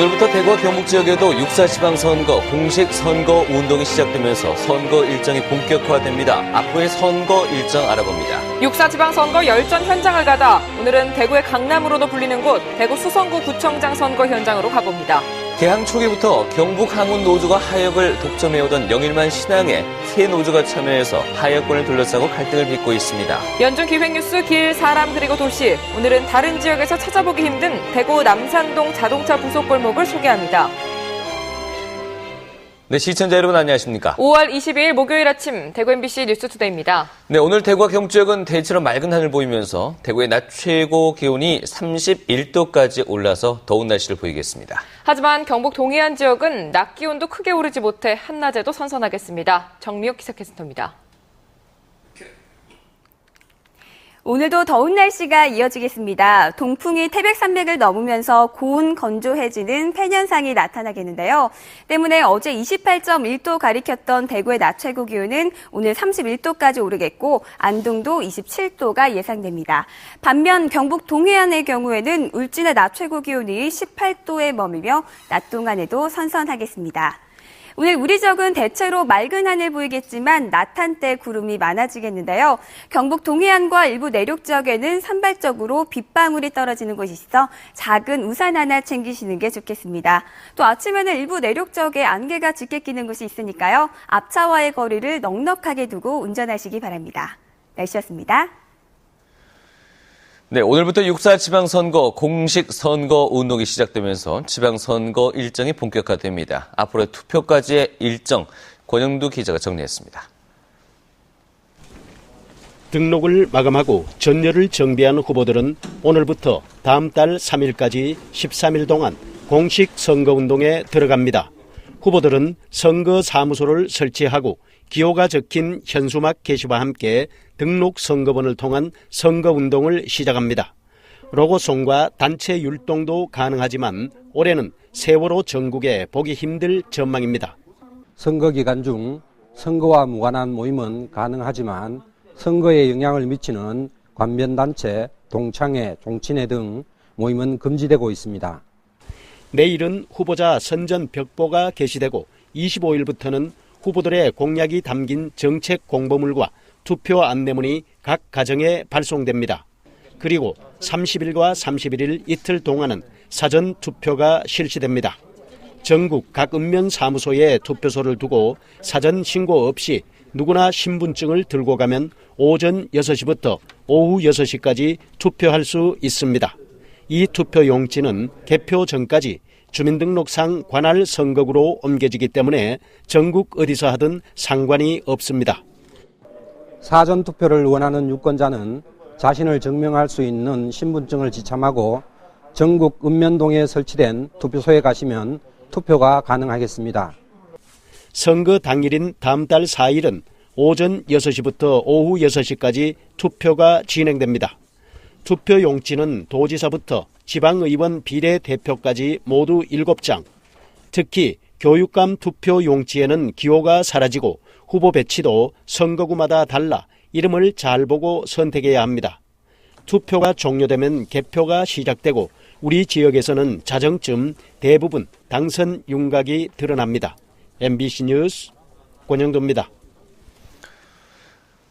오늘부터 대구와 경북 지역에도 육사 지방 선거 공식 선거 운동이 시작되면서 선거 일정이 본격화됩니다. 앞으로의 선거 일정 알아봅니다. 육사 지방 선거 열전 현장을 가다 오늘은 대구의 강남으로도 불리는 곳 대구 수성구 구청장 선거 현장으로 가봅니다. 개항 초기부터 경북 항운 노조가 하역을 독점해오던 영일만 신항에 새 노조가 참여해서 하역권을 둘러싸고 갈등을 빚고 있습니다. 연중 기획뉴스 길, 사람 그리고 도시 오늘은 다른 지역에서 찾아보기 힘든 대구 남산동 자동차 부속 골목을 소개합니다. 네, 시청자 여러분 안녕하십니까? 5월 22일 목요일 아침 대구 MBC 뉴스투데이입니다. 네, 오늘 대구와 경북 지역은 대체로 맑은 하늘 보이면서 대구의 낮 최고 기온이 31도까지 올라서 더운 날씨를 보이겠습니다. 하지만 경북 동해안 지역은 낮 기온도 크게 오르지 못해 한낮에도 선선하겠습니다. 정미옥 기상캐스터입니다. 오늘도 더운 날씨가 이어지겠습니다. 동풍이 태백산맥을 넘으면서 고온 건조해지는 팬현상이 나타나겠는데요. 때문에 어제 28.1도 가리켰던 대구의 낮 최고 기온은 오늘 31도까지 오르겠고 안동도 27도가 예상됩니다. 반면 경북 동해안의 경우에는 울진의 낮 최고 기온이 18도에 머물며 낮 동안에도 선선하겠습니다. 오늘 우리 지역은 대체로 맑은 하늘 보이겠지만 낮 한때 구름이 많아지겠는데요. 경북 동해안과 일부 내륙 지역에는 산발적으로 빗방울이 떨어지는 곳이 있어 작은 우산 하나 챙기시는 게 좋겠습니다. 또 아침에는 일부 내륙 지역에 안개가 짙게 끼는 곳이 있으니까요. 앞차와의 거리를 넉넉하게 두고 운전하시기 바랍니다. 날씨였습니다. 네, 오늘부터 6사 지방선거 공식 선거 운동이 시작되면서 지방선거 일정이 본격화됩니다. 앞으로 투표까지의 일정 권영두 기자가 정리했습니다. 등록을 마감하고 전열을 정비한 후보들은 오늘부터 다음 달 3일까지 13일 동안 공식 선거운동에 들어갑니다. 후보들은 선거 사무소를 설치하고 기호가 적힌 현수막 게시와 함께 등록 선거번을 통한 선거운동을 시작합니다. 로고송과 단체 율동도 가능하지만 올해는 세월호 전국에 보기 힘들 전망입니다. 선거 기간 중 선거와 무관한 모임은 가능하지만 선거에 영향을 미치는 관변단체, 동창회, 종친회 등 모임은 금지되고 있습니다. 내일은 후보자 선전 벽보가 게시되고 25일부터는 후보들의 공약이 담긴 정책 공보물과 투표 안내문이 각 가정에 발송됩니다. 그리고 30일과 31일 이틀 동안은 사전 투표가 실시됩니다. 전국 각 읍면 사무소에 투표소를 두고 사전 신고 없이 누구나 신분증을 들고 가면 오전 6시부터 오후 6시까지 투표할 수 있습니다. 이 투표 용지는 개표 전까지 주민등록상 관할 선거구로 옮겨지기 때문에 전국 어디서 하든 상관이 없습니다. 사전 투표를 원하는 유권자는 자신을 증명할 수 있는 신분증을 지참하고 전국 읍면동에 설치된 투표소에 가시면 투표가 가능하겠습니다. 선거 당일인 다음 달 4일은 오전 6시부터 오후 6시까지 투표가 진행됩니다. 투표 용지는 도지사부터 지방의원 비례대표까지 모두 7장. 특히 교육감 투표 용지에는 기호가 사라지고 후보 배치도 선거구마다 달라 이름을 잘 보고 선택해야 합니다. 투표가 종료되면 개표가 시작되고 우리 지역에서는 자정쯤 대부분 당선 윤곽이 드러납니다. MBC 뉴스 권영도입니다.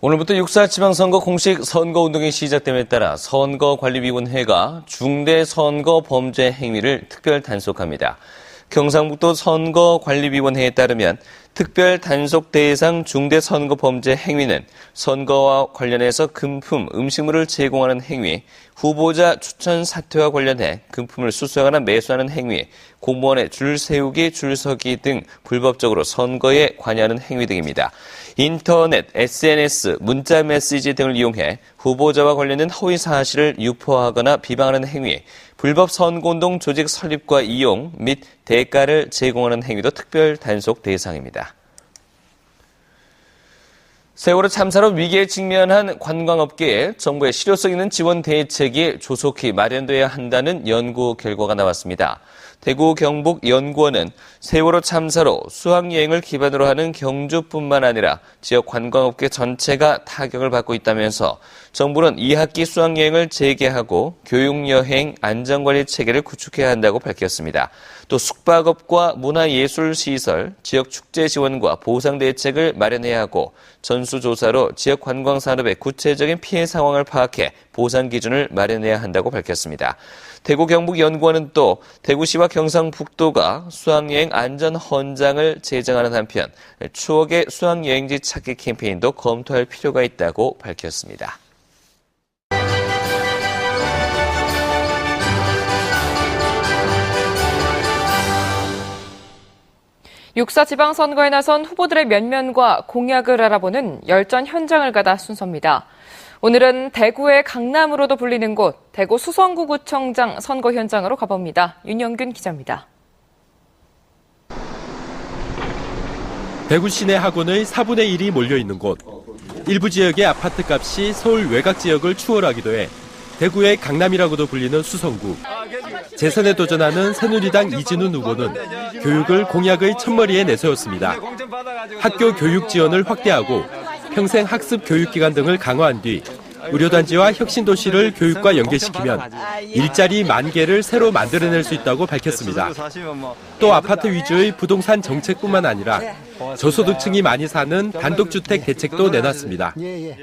오늘부터 6사 지방선거 공식 선거운동이 시작됨에 따라 선거관리위원회가 중대 선거 범죄 행위를 특별 단속합니다. 경상북도 선거관리위원회에 따르면 특별 단속 대상 중대 선거 범죄 행위는 선거와 관련해서 금품, 음식물을 제공하는 행위, 후보자 추천 사퇴와 관련해 금품을 수수하거나 매수하는 행위, 공무원의 줄 세우기, 줄 서기 등 불법적으로 선거에 관여하는 행위 등입니다. 인터넷, SNS, 문자 메시지 등을 이용해 후보자와 관련된 허위 사실을 유포하거나 비방하는 행위, 불법 선거운동 조직 설립과 이용 및 대가를 제공하는 행위도 특별 단속 대상입니다. 세월호 참사로 위기에 직면한 관광업계에 정부의 실효성 있는 지원 대책이 조속히 마련돼야 한다는 연구 결과가 나왔습니다. 대구 경북 연구원은 세월호 참사로 수학여행을 기반으로 하는 경주뿐만 아니라 지역 관광업계 전체가 타격을 받고 있다면서 정부는 2학기 수학여행을 재개하고 교육여행 안전관리 체계를 구축해야 한다고 밝혔습니다. 또 숙박업과 문화예술시설, 지역 축제 지원과 보상 대책을 마련해야 하고 전수조사로 지역 관광산업의 구체적인 피해 상황을 파악해 보상 기준을 마련해야 한다고 밝혔습니다. 대구 경북연구원은 또 대구시와 경상북도가 수학여행 안전 헌장을 제정하는 한편 추억의 수학여행지 찾기 캠페인도 검토할 필요가 있다고 밝혔습니다. 육사 지방선거에 나선 후보들의 면면과 공약을 알아보는 열전 현장을 가다 순서입니다. 오늘은 대구의 강남으로도 불리는 곳 대구 수성구 구청장 선거 현장으로 가봅니다. 윤영균 기자입니다. 대구 시내 학원의 4분의 1이 몰려 있는 곳. 일부 지역의 아파트 값이 서울 외곽 지역을 추월하기도 해 대구의 강남이라고도 불리는 수성구. 재선에 도전하는 새누리당 이진훈 후보는 교육을 공약의 첫머리에 내세웠습니다. 학교 교육 지원을 확대하고 평생 학습 교육기관 등을 강화한 뒤 의료단지와 혁신도시를 교육과 연계시키면 일자리 만 개를 새로 만들어낼 수 있다고 밝혔습니다. 또 아파트 위주의 부동산 정책뿐만 아니라 저소득층이 많이 사는 단독주택 대책도 내놨습니다.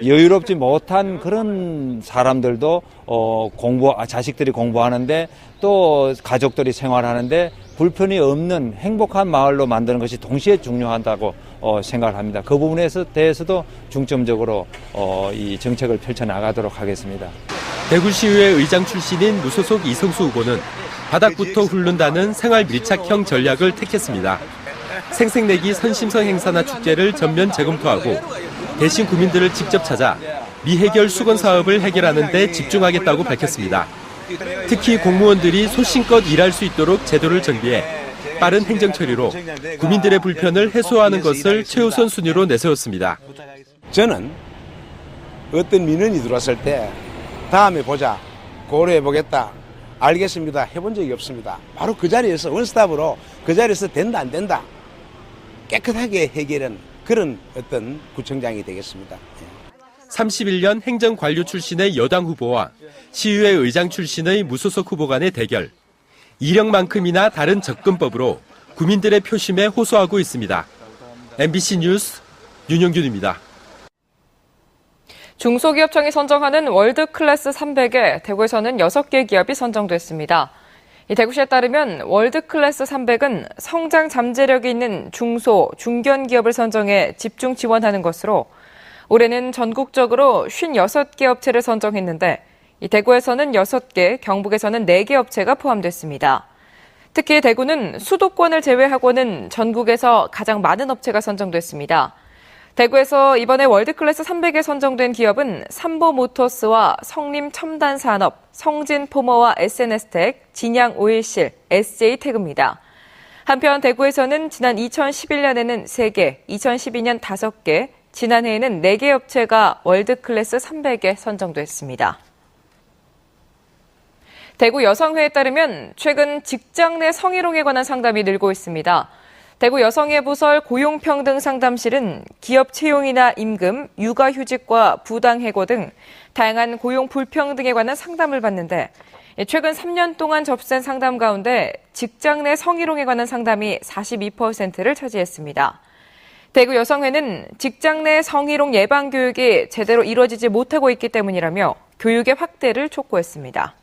여유롭지 못한 그런 사람들도 어, 공부 아, 자식들이 공부하는데 또 가족들이 생활하는데 불편이 없는 행복한 마을로 만드는 것이 동시에 중요하다고 어, 생각을 합니다. 그 부분에서 대해서도 중점적으로 어, 이 정책을 펼쳐 나가도록 하겠습니다. 대구시의회 의장 출신인 무소속 이성수 후보는 바닥부터 훑는다는 생활 밀착형 전략을 택했습니다. 생색내기 선심성 행사나 축제를 전면 재검토하고 대신 국민들을 직접 찾아 미해결 수건 사업을 해결하는 데 집중하겠다고 밝혔습니다. 특히 공무원들이 소신껏 일할 수 있도록 제도를 정비해 빠른 행정 처리로 국민들의 불편을 해소하는 것을 최우선 순위로 내세웠습니다. 저는 어떤 민원이 들어왔을 때 다음에 보자 고려해 보겠다 알겠습니다 해본 적이 없습니다 바로 그 자리에서 원스톱으로 그 자리에서 된다 안 된다 깨끗하게 해결한 그런 어떤 구청장이 되겠습니다 31년 행정관료 출신의 여당 후보와 시의회 의장 출신의 무소속 후보 간의 대결. 이력만큼이나 다른 접근법으로 국민들의 표심에 호소하고 있습니다. MBC 뉴스 윤영균입니다. 중소기업청이 선정하는 월드클래스 300에 대구에서는 6개 기업이 선정됐습니다. 이 대구시에 따르면 월드클래스 300은 성장 잠재력이 있는 중소, 중견 기업을 선정해 집중 지원하는 것으로 올해는 전국적으로 56개 업체를 선정했는데 이 대구에서는 6개, 경북에서는 4개 업체가 포함됐습니다. 특히 대구는 수도권을 제외하고는 전국에서 가장 많은 업체가 선정됐습니다. 대구에서 이번에 월드클래스 300에 선정된 기업은 삼보모터스와 성림첨단산업, 성진포머와 SNS텍, 진양오일실, SJ태그입니다. 한편 대구에서는 지난 2011년에는 3개, 2012년 5개, 지난해에는 4개 업체가 월드클래스 300에 선정됐습니다. 대구 여성회에 따르면 최근 직장 내 성희롱에 관한 상담이 늘고 있습니다. 대구 여성회 부설 고용평등 상담실은 기업 채용이나 임금, 육아휴직과 부당해고 등 다양한 고용 불평등에 관한 상담을 받는데 최근 3년 동안 접수된 상담 가운데 직장 내 성희롱에 관한 상담이 42%를 차지했습니다. 대구 여성회는 직장 내 성희롱 예방 교육이 제대로 이루어지지 못하고 있기 때문이라며 교육의 확대를 촉구했습니다.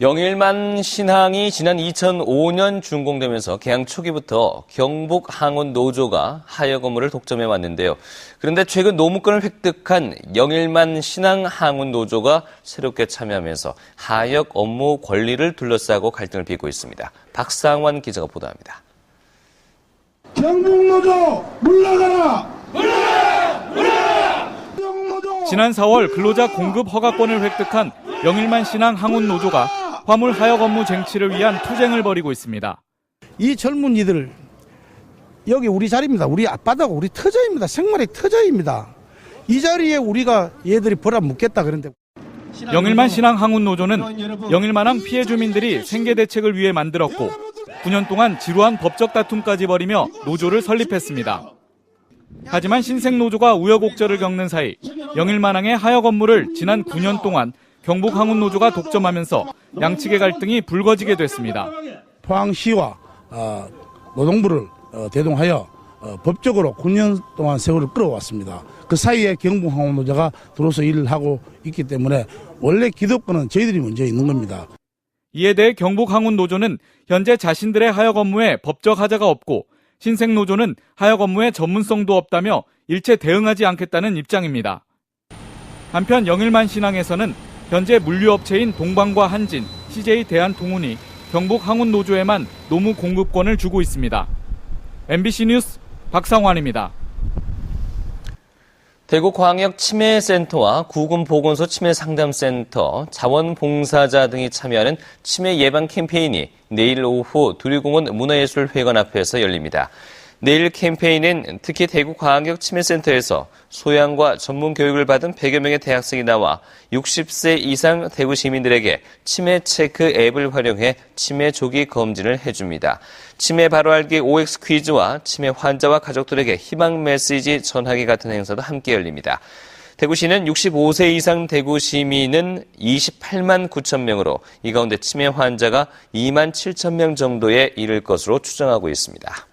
영일만 신항이 지난 2005년 준공되면서 개항 초기부터 경북 항원 노조가 하역 업무를 독점해 왔는데요. 그런데 최근 노무권을 획득한 영일만 신항 항원 노조가 새롭게 참여하면서 하역 업무 권리를 둘러싸고 갈등을 빚고 있습니다. 박상환 기자가 보도합니다. 경북 노조 물러가라! 물러가라! 물러가라! 경북노조 지난 4월 근로자 공급 허가권을 획득한 영일만 신항 항운 노조가 화물 하역 업무 쟁취를 위한 투쟁을 벌이고 있습니다. 이 젊은이들 여기 우리 자리입니다. 우리 앞바다가 우리 터저입니다. 생활의 터저입니다. 이 자리에 우리가 얘들이 벌어 묻겠다 그런데 영일만 신앙 항운 노조는 영일만항 피해 주민들이 생계 대책을 위해 만들었고 9년 동안 지루한 법적 다툼까지 벌이며 노조를 설립했습니다. 하지만 신생 노조가 우여곡절을 겪는 사이 영일만항의 하역 업무를 지난 9년 동안 경북 항운 노조가 독점하면서 양측의 갈등이 불거지게 됐습니다. 포항시와 어, 노동부를 어, 대동하여 어, 법적으로 9년 동안 세월을 끌어왔습니다. 그 사이에 경북항공노조가 들어서 일을 하고 있기 때문에 원래 기득권은 저희들이 먼저 있는 겁니다. 이에 대해 경북 항운 노조는 현재 자신들의 하역 업무에 법적 하자가 없고 신생 노조는 하역 업무에 전문성도 없다며 일체 대응하지 않겠다는 입장입니다. 한편 영일만 신항에서는 현재 물류업체인 동방과 한진, CJ 대한통운이 경북 항운 노조에만 노무 공급권을 주고 있습니다. MBC 뉴스 박상환입니다. 대구광역 치매센터와 구군보건소 치매상담센터, 자원봉사자 등이 참여하는 치매 예방 캠페인이 내일 오후 두리공원 문화예술회관 앞에서 열립니다. 내일 캠페인은 특히 대구 광역 치매센터에서 소양과 전문 교육을 받은 100여 명의 대학생이 나와 60세 이상 대구 시민들에게 치매 체크 앱을 활용해 치매 조기 검진을 해줍니다. 치매 바로 알기 OX 퀴즈와 치매 환자와 가족들에게 희망 메시지 전하기 같은 행사도 함께 열립니다. 대구시는 65세 이상 대구 시민은 28만 9천 명으로 이 가운데 치매 환자가 2만 7천 명 정도에 이를 것으로 추정하고 있습니다.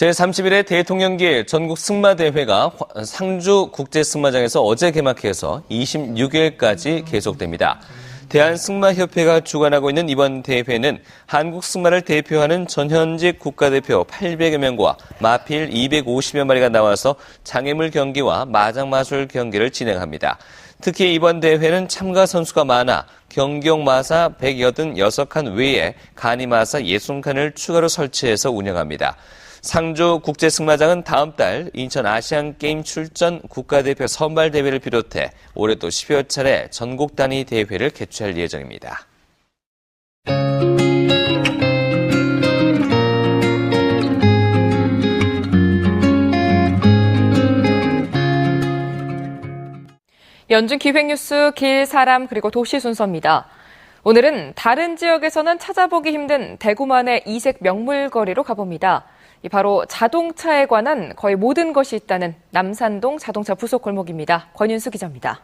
제31회 대통령길 전국 승마대회가 상주 국제승마장에서 어제 개막해서 26일까지 계속됩니다. 대한승마협회가 주관하고 있는 이번 대회는 한국 승마를 대표하는 전현직 국가대표 800여 명과 마필 250여 마리가 나와서 장애물 경기와 마장마술 경기를 진행합니다. 특히 이번 대회는 참가 선수가 많아 경경마사 186칸 외에 간이마사 60칸을 추가로 설치해서 운영합니다. 상주 국제 승마장은 다음 달 인천 아시안 게임 출전 국가대표 선발 대회를 비롯해 올해 또 10여 차례 전국 단위 대회를 개최할 예정입니다. 연중 기획뉴스 길, 사람, 그리고 도시 순서입니다. 오늘은 다른 지역에서는 찾아보기 힘든 대구만의 이색 명물거리로 가봅니다. 바로 자동차에 관한 거의 모든 것이 있다는 남산동 자동차 부속 골목입니다. 권윤수 기자입니다.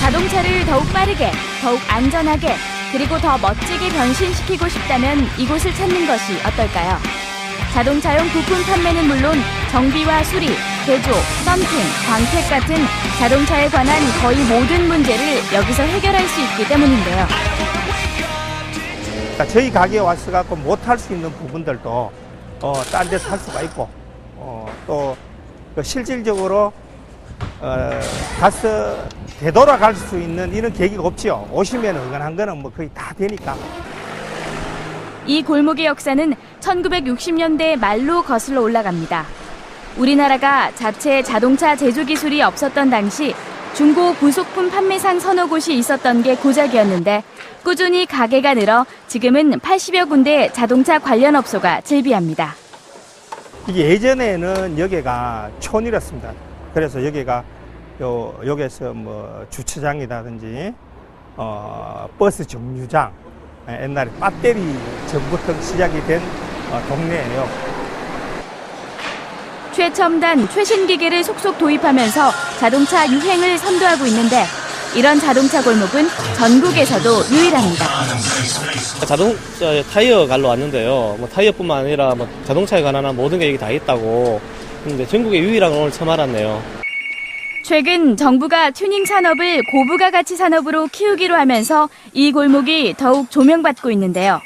자동차를 더욱 빠르게, 더욱 안전하게, 그리고 더 멋지게 변신시키고 싶다면 이곳을 찾는 것이 어떨까요? 자동차용 부품 판매는 물론 정비와 수리, 개조, 썬팅, 광택 같은 자동차에 관한 거의 모든 문제를 여기서 해결할 수 있기 때문인데요. 저희 가게에 와서 갖고 못할 수 있는 부분들도 어, 딴 데서 할 수가 있고 어, 또그 실질적으로 어, 가서 되돌아갈 수 있는 이런 계기가 없지요. 오시면 의견한 거는 뭐 거의 다 되니까. 이 골목의 역사는 1960년대 말로 거슬러 올라갑니다. 우리나라가 자체 자동차 제조 기술이 없었던 당시 중고 부속품 판매상 서너 곳이 있었던 게 고작이었는데 꾸준히 가게가 늘어 지금은 80여 군데 자동차 관련 업소가 즐비합니다. 예전에는 여기가 촌이었습니다. 그래서 여기가 요 여기에서 뭐 주차장이라든지 어, 버스 정류장 예, 옛날에 배터리 전부터 시작이 된 어, 동네예요. 최첨단 최신 기기를 속속 도입하면서 자동차 유행을 선도하고 있는데 이런 자동차 골목은 전국에서도 유일합니다. 자동차 타이어 갈러 왔는데요. 뭐 타이어뿐만 아니라 뭐 자동차에 관한 모든 게 여기 다 있다고. 근데 전국에 유일한 걸 오늘 처음 알았네요. 최근 정부가 튜닝 산업을 고부가 가치 산업으로 키우기로 하면서 이 골목이 더욱 조명받고 있는데요.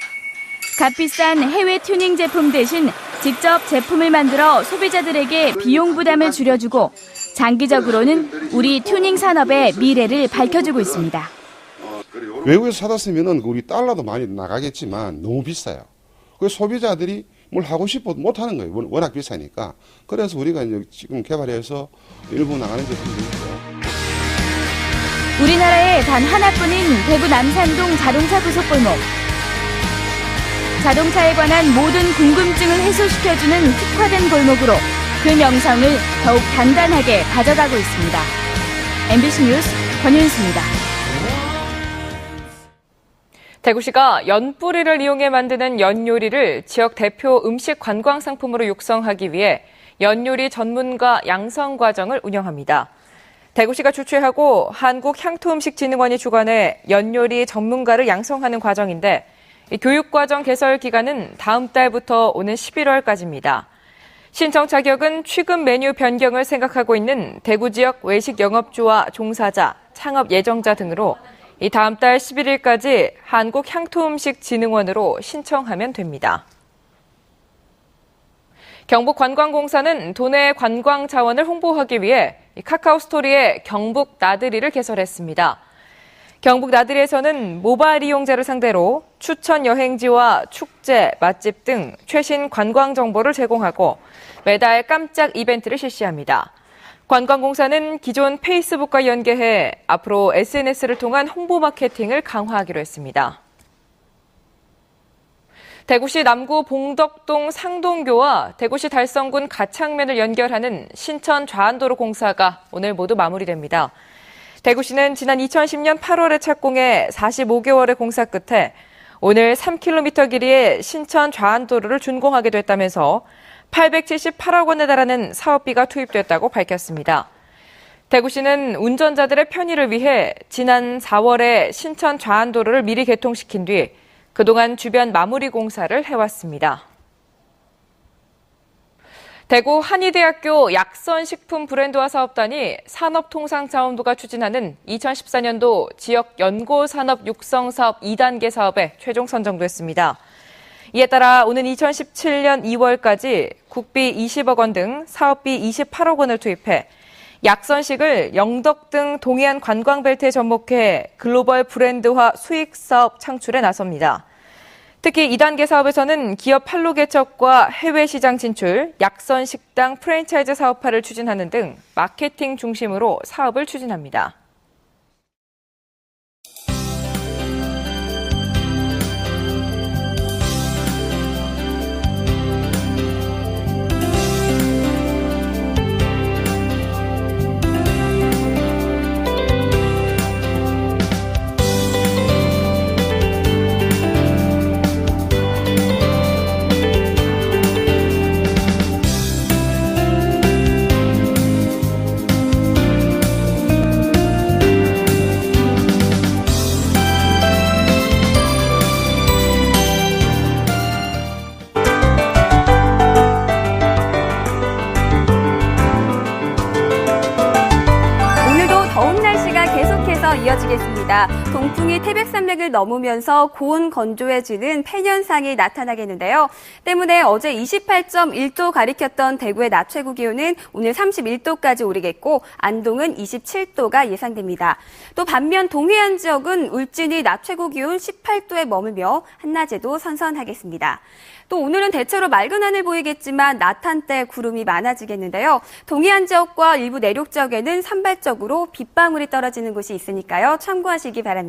값비싼 해외 튜닝 제품 대신 직접 제품을 만들어 소비자들에게 비용 부담을 줄여주고 장기적으로는 우리 튜닝 산업의 미래를 밝혀주고 있습니다. 외국에서 사다 쓰면은 우리 달러도 많이 나가겠지만 너무 비싸요. 그 소비자들이 뭘 하고 싶어도 못 하는 거예요. 워- 워낙 비싸니까. 그래서 우리가 이제 지금 개발해서 일부 나가는 제품도 있고요. 우리나라에 단 하나뿐인 대구 남산동 자동차 부속골목. 자동차에 관한 모든 궁금증을 해소시켜주는 특화된 골목으로 그 명성을 더욱 단단하게 가져가고 있습니다. MBC 뉴스 권윤수입니다. 대구시가 연뿌리를 이용해 만드는 연요리를 지역 대표 음식 관광 상품으로 육성하기 위해 연요리 전문가 양성 과정을 운영합니다. 대구시가 주최하고 한국향토음식진흥원이 주관해 연요리 전문가를 양성하는 과정인데 이 교육과정 개설 기간은 다음 달부터 오는 11월까지입니다. 신청 자격은 취급 메뉴 변경을 생각하고 있는 대구 지역 외식 영업주와 종사자, 창업 예정자 등으로 이 다음 달 11일까지 한국향토음식진흥원으로 신청하면 됩니다. 경북관광공사는 도내 관광 자원을 홍보하기 위해 카카오 스토리에 경북 나들이를 개설했습니다. 경북 나들이에서는 모바일 이용자를 상대로 추천 여행지와 축제, 맛집 등 최신 관광 정보를 제공하고 매달 깜짝 이벤트를 실시합니다. 관광공사는 기존 페이스북과 연계해 앞으로 SNS를 통한 홍보 마케팅을 강화하기로 했습니다. 대구시 남구 봉덕동 상동교와 대구시 달성군 가창면을 연결하는 신천 좌안도로 공사가 오늘 모두 마무리됩니다. 대구시는 지난 2010년 8월에 착공해 45개월의 공사 끝에 오늘 3km 길이의 신천 좌안도로를 준공하게 됐다면서 878억 원에 달하는 사업비가 투입됐다고 밝혔습니다. 대구시는 운전자들의 편의를 위해 지난 4월에 신천 좌안도로를 미리 개통시킨 뒤 그동안 주변 마무리 공사를 해왔습니다. 대구 한의대학교 약선식품 브랜드화 사업단이 산업통상자원부가 추진하는 2014년도 지역 연고산업 육성 사업 2단계 사업에 최종 선정됐습니다. 이에 따라 오는 2017년 2월까지 국비 20억 원 등 사업비 28억 원을 투입해 약선식을 영덕 등 동해안 관광벨트에 접목해 글로벌 브랜드화 수익 사업 창출에 나섭니다. 특히 2단계 사업에서는 기업 판로 개척과 해외 시장 진출, 약선 식당 프랜차이즈 사업화를 추진하는 등 마케팅 중심으로 사업을 추진합니다. 이어지겠습니다. 동풍이 태백산맥을 넘으면서 고온 건조해지는 폐년상이 나타나겠는데요. 때문에 어제 28.1도 가리켰던 대구의 낮 최고 기온은 오늘 31도까지 오르겠고 안동은 27도가 예상됩니다. 또 반면 동해안 지역은 울진이 낮 최고 기온 18도에 머물며 한낮에도 선선하겠습니다. 또 오늘은 대체로 맑은 하늘 보이겠지만 낮 한때 구름이 많아지겠는데요. 동해안 지역과 일부 내륙 지역에는 산발적으로 빗방울이 떨어지는 곳이 있으니까요. 참고하시기 바랍니다.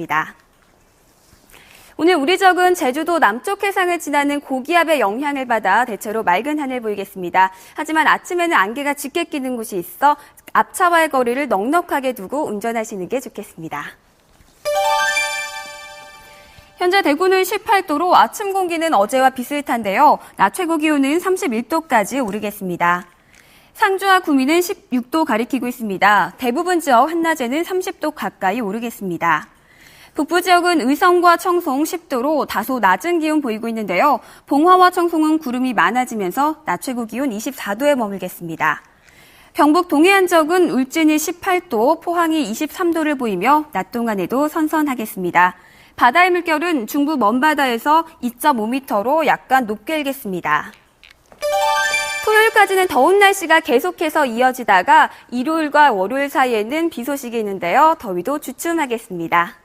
오늘 우리 지역은 제주도 남쪽 해상을 지나는 고기압의 영향을 받아 대체로 맑은 하늘 보이겠습니다. 하지만 아침에는 안개가 짙게 끼는 곳이 있어 앞차와의 거리를 넉넉하게 두고 운전하시는 게 좋겠습니다. 현재 대구는 18도로 아침 공기는 어제와 비슷한데요. 낮 최고 기온은 31도까지 오르겠습니다. 상주와 구미는 16도 가리키고 있습니다. 대부분 지역 한낮에는 30도 가까이 오르겠습니다. 북부 지역은 의성과 청송 10도로 다소 낮은 기온 보이고 있는데요. 봉화와 청송은 구름이 많아지면서 낮 최고 기온 24도에 머물겠습니다. 경북 동해안 지역은 울진이 18도, 포항이 23도를 보이며 낮 동안에도 선선하겠습니다. 바다의 물결은 중부 먼바다에서 2.5m로 약간 높게 일겠습니다. 토요일까지는 더운 날씨가 계속해서 이어지다가 일요일과 월요일 사이에는 비 소식이 있는데요. 더위도 주춤하겠습니다.